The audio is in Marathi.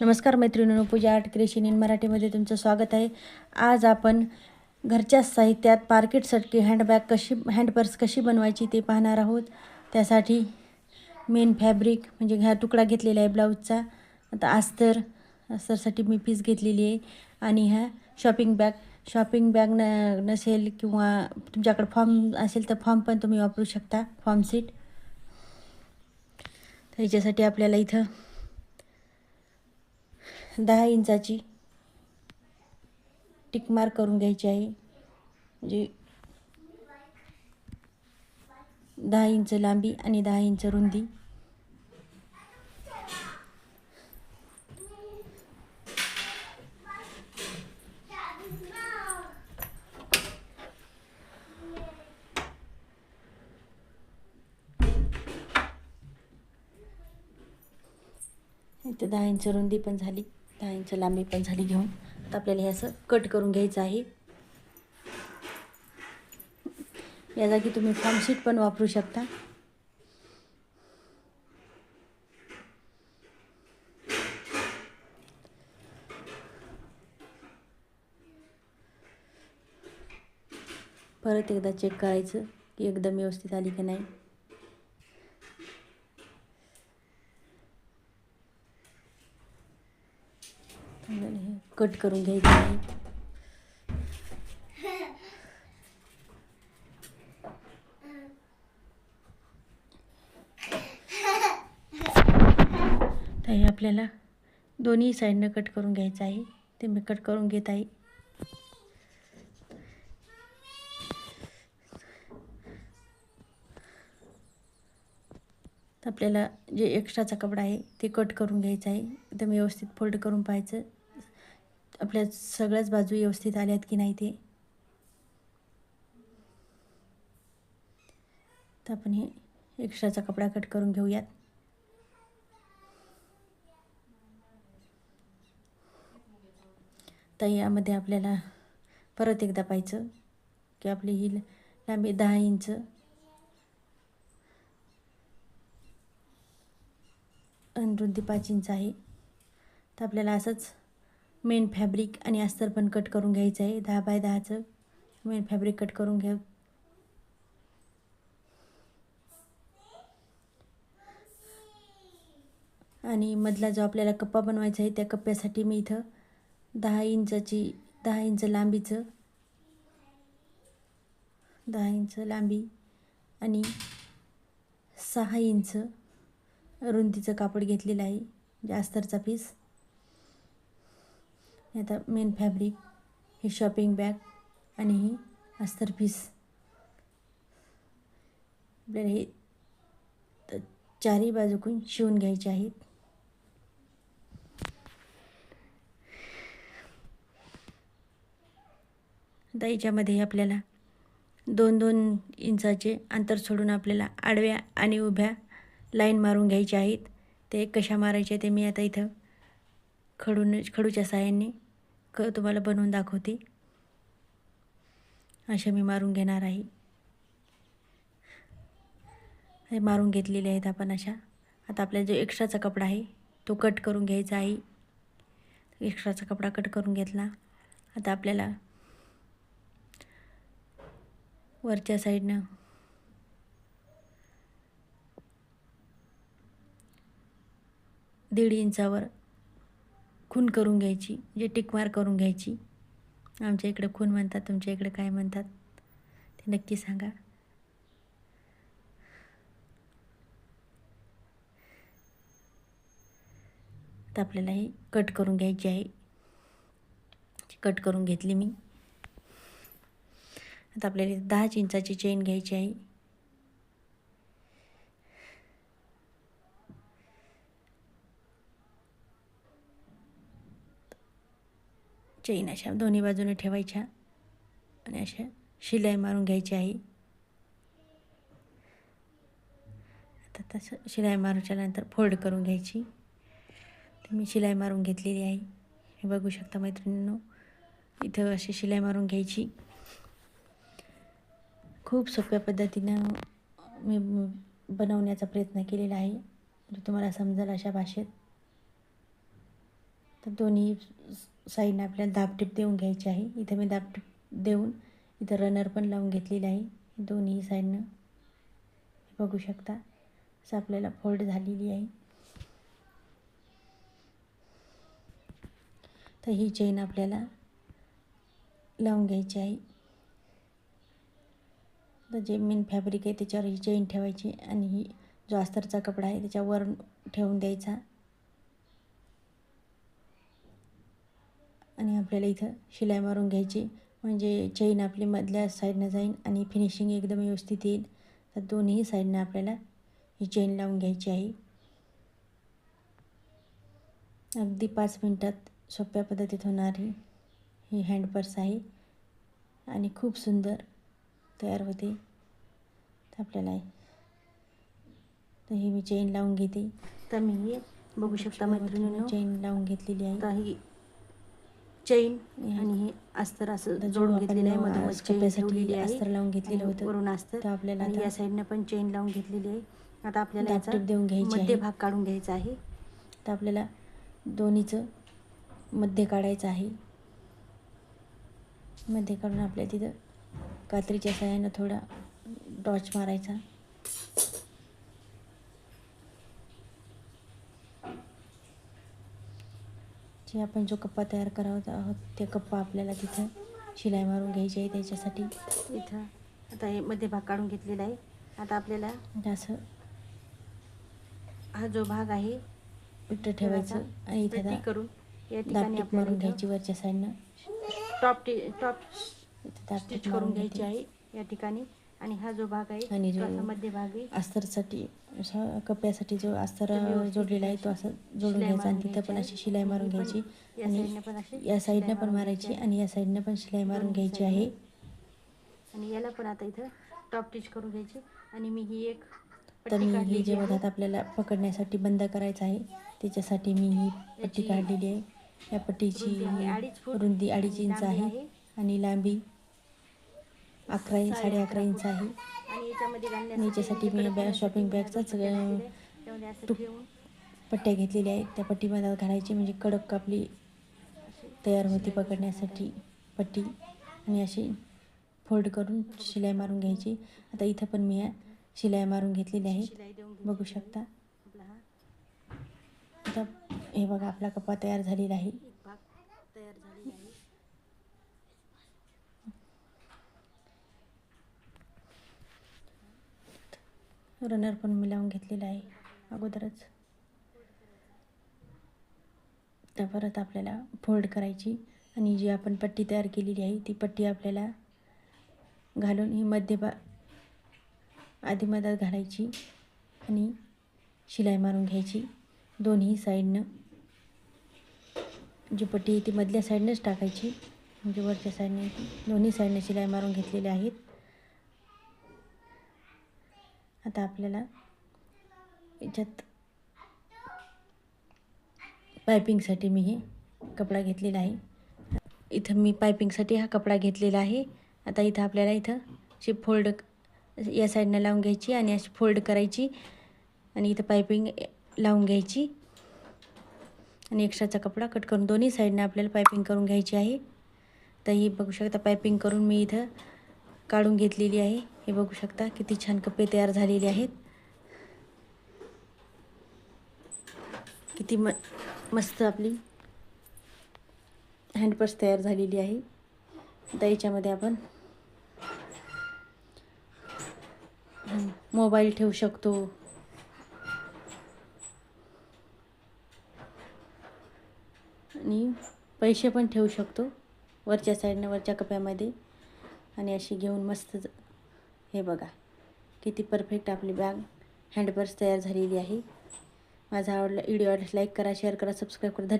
नमस्कार मैत्रिणींनो पूजा आर्ट क्रिएशन इन मराठीमध्ये तुमचं स्वागत आहे. आज आपण घरच्या साहित्यात पार्केटसाठी हँडबॅग कशी हँडपर्स कशी बनवायची ते पाहणार आहोत. त्यासाठी मेन फॅब्रिक म्हणजे ह्या तुकडा घेतलेला आहे ब्लाऊजचा आता अस्तर अस्तरसाठी मी पीस घेतलेली आहे. आणि ह्या शॉपिंग बॅग शॉपिंग बॅग न नसेल किंवा तुमच्याकडे फॉर्म असेल तर फॉर्म पण तुम्ही वापरू शकता फॉर्म सीट तर याच्यासाठी आपल्याला इथं दहा इंचाची टिकमार करून घ्यायची आहे. म्हणजे दहा इंच लांबी आणि दहा इंच रुंदी. इथं दहा इंच रुंदी पण झाली. दहा इंच लांबी पण झाली घेऊन. आता आपल्याला हे असं कट करून घ्यायचं आहे. या जागी तुम्ही फॉर्मशीट पण वापरू शकता. परत एकदा चेक करायचं की एकदम व्यवस्थित आली की नाही. कट करून घ्यायचं आहे. हे आपल्याला दोन्ही साईडनं कट करून घ्यायचं आहे. ते मी कट करून घेत आहे. आपल्याला जे एक्स्ट्राचा कपडा आहे ते कट करून घ्यायचं आहे. एकदम व्यवस्थित फोल्ड करून पाहायचं. आपल्या सगळ्याच बाजू व्यवस्थित आल्यात की नाही ते? तर आपण हे एक्स्ट्राचा कपडा कट करून घेऊयात. तर यामध्ये आपल्याला परत एकदा पाहायचं की आपली ही लांबी दहा इंच. आणि रुंदी पाच इंच आहे. तर आपल्याला असंच मेन फॅब्रिक आणि अस्तर पण कट करून घ्यायचं आहे. दहा बाय दहाचं मेन फॅब्रिक कट करून घ्या. आणि मधला जो आपल्याला कप्पा बनवायचा आहे त्या कप्प्यासाठी मी इथं दहा इंचाची दहा इंच लांबीचं दहा इंच लांबी आणि सहा इंच रुंदीचं कापड घेतलेलं आहे म्हणजे अस्तरचा पीस आता मेन फॅब्रिक ही शॉपिंग बॅग आणि ही अस्तर पीस आपल्याला हे चारही बाजूकून शिवून घ्यायचे आहेत. आता याच्यामध्ये आपल्याला दोन दोन इंचाचे अंतर सोडून आपल्याला आडव्या आणि उभ्या लाईन मारून घ्यायचे आहेत. ते कशा मारायचे ते मी आता इथं खडून खडूच्या साह्याने क तुम्हाला बनवून दाखवते. अशा मी मारून घेणार आहे. हे मारून घेतलेले आहेत आपण अशा. आता आपला जो एक्स्ट्राचा कपडा आहे तो कट करून घ्यायचा आहे. एक्स्ट्राचा कपडा कट करून घेतला. आता आपल्याला वरच्या साईडनं दीड इंचावर खून करून घ्यायची म्हणजे टिकमार करून घ्यायची. आमच्या इकडे खून म्हणतात तुमच्या इकडे काय म्हणतात ते नक्की सांगा. तर आपल्याला हे कट करून घ्यायची आहे. कट करून घेतली मी. आता आपल्याला दहाच इंचाची चेन घ्यायची आहे. चेन अशा दोन्ही बाजूने ठेवायच्या आणि अशा शिलाई मारून घ्यायची आहे आता तसं शिलाई मारूच्या नंतर फोल्ड करून घ्यायची. तर मी शिलाई मारून घेतलेली आहे. हे बघू शकता मैत्रिणींनो इथं अशी शिलाई मारून घ्यायची. खूप सोप्या पद्धतीनं मी बनवण्याचा प्रयत्न केलेला आहे. जो तुम्हाला समजेल अशा भाषेत. तर दोन्ही साईडनं आपल्याला दाबटीप देऊन घ्यायची आहे. इथं मी दाबटीप देऊन इथं रनर पण लावून घेतलेलं आहे. दोन्ही साईडनं बघू शकता. असं आपल्याला फोल्ड झालेली आहे. तर ही चेन आपल्याला लावून घ्यायची आहे. तर जे मेन फॅब्रिक आहे त्याच्यावर ही चेन ठेवायची आणि ही जो अस्तरचा कपडा आहे त्याच्यावर ठेवून द्यायचा. आणि आपल्याला इथं शिलाई मारून घ्यायची. म्हणजे चेन आपली मधल्या साईडनं जाईल आणि फिनिशिंग एकदम व्यवस्थित येईल. तर दोन्ही साईडनं आपल्याला ही चेन लावून घ्यायची आहे. अगदी पाच मिनटात सोप्या पद्धतीत होणारी ही हँड पर्स आहे. आणि खूप सुंदर तयार होते. तर आपल्याला तर ही मी चेन लावून घेते. तर मी बघू शकता मैत्रिणींनो चेन लावून घेतलेली आहे आता ही चेन आणि हे अस्तर असं जोडून घेतलेलं आहे मधोमध चेन ठेवलेली अस्तर लावून घेतलेलं होतं वरून अस्तर. तर आपल्याला या साईडने पण चेन लावून घेतलेली आहे. आता आपल्याला याचा देऊन घ्यायची मध्य. भाग काढून घ्यायचा आहे. तर आपल्याला दोन्हीचं मध्ये काढायचं आहे. मध्ये काढून आपल्या तिथं कात्रीच्या सहाय्यानं थोडा डॉच मारायचा. जे आपण जो कप्पा तयार करत आहोत ते कप्पा आपल्याला तिथं शिलाई मारून घ्यायची आहे त्याच्यासाठी. इथं. आता हे मध्य भाग काढून घेतलेला आहे. आता आपल्याला असं हा जो भाग आहे पिठं ठेवायचं आणि इथं करून या ठिकाणी मारून घ्यायची वरच्या साईडनं टॉप टी टॉप स्टिच करून घ्यायची. आहे या ठिकाणी. आणि हा जो भाग आहे आणि जो असा मध्य भाग आहे. अस्तरसाठी असा कप्प्यासाठी जो अस्तर जोडलेला आहे तो असं जोडून घ्यायचा आणि तिथं पण अशी शिलाई मारून घ्यायची. आणि या साईडनं शिलाई पण मारायची आणि या साईडनं पण शिलाई मारून घ्यायची आहे. आणि याला पण आता इथं टॉप टिच करून घ्यायची. आणि मी ही एक तर मी ही जे. मधात आपल्याला पकडण्यासाठी बंद करायचं आहे त्याच्यासाठी मी ही पट्टी काढलेली आहे. या पट्टीची रुंदी अडीच इंच आहे. आणि लांबी अकरा इंच साडे अकरा इंच आहे. आणि याच्यासाठी मी बॅग शॉपिंग टूक- ठेवून. पट्ट्या घेतलेल्या आहेत. त्या पट्टीमध्ये घालायची म्हणजे कडक आपली तयार होती पकडण्यासाठी पट्टी. आणि अशी फोल्ड करून शिलाई मारून घ्यायची. आता इथं पण मी या शिलाई मारून देऊन घ्यायची. बघू शकता. आता हे बघा आपला कपा तयार झालेला आहे एक भाग तयार झालेला आहे रनर पण मी लावून घेतलेला आहे अगोदरच. तर परत आपल्याला फोल्ड करायची आणि जी आपण पट्टी तयार केलेली आहे ती पट्टी आपल्याला घालून ही मध्य बा आधी मधात घालायची आणि शिलाई मारून घ्यायची. दोन्ही साईडनं जी पट्टी आहे ती मधल्या साईडनंच टाकायची. म्हणजे वरच्या साईडने दोन्ही साईडनं शिलाई मारून घेतलेल्या आहेत. आता आपल्याला याच्यात पायपिंगसाठी मी हे कपडा घेतलेला आहे. इथं मी पायपिंगसाठी हा कपडा घेतलेला आहे. आता इथं आपल्याला इथं अशी फोल्ड या साईडनं लावून घ्यायची आणि अशी फोल्ड करायची आणि इथं पायपिंग लावून घ्यायची. आणि एक्स्ट्राचा कपडा कट करून दोन्ही साईडनं आपल्याला पायपिंग करून घ्यायची आहे. तर ही बघू शकता पायपिंग करून मी इथं काढून घेतलेली आहे. हे बघू शकता किती छान कप्पे तयार झालेले आहेत. किती म मस्त आपली हँडपर्स तयार झालेली आहे. आता याच्यामध्ये आपण मोबाईल ठेवू शकतो. आणि पैसे पण ठेवू शकतो वरच्या साईडनं वरच्या कप्यामध्ये आणि अशी घेऊन मस्त हे बघा किती परफेक्ट आपली बॅग हँडपर्स तयार झालेली आहे. माझा आवडला व्हिडिओ आवडल्यास लाईक करा शेअर करा सबस्क्राईब करा. धन्यवाद.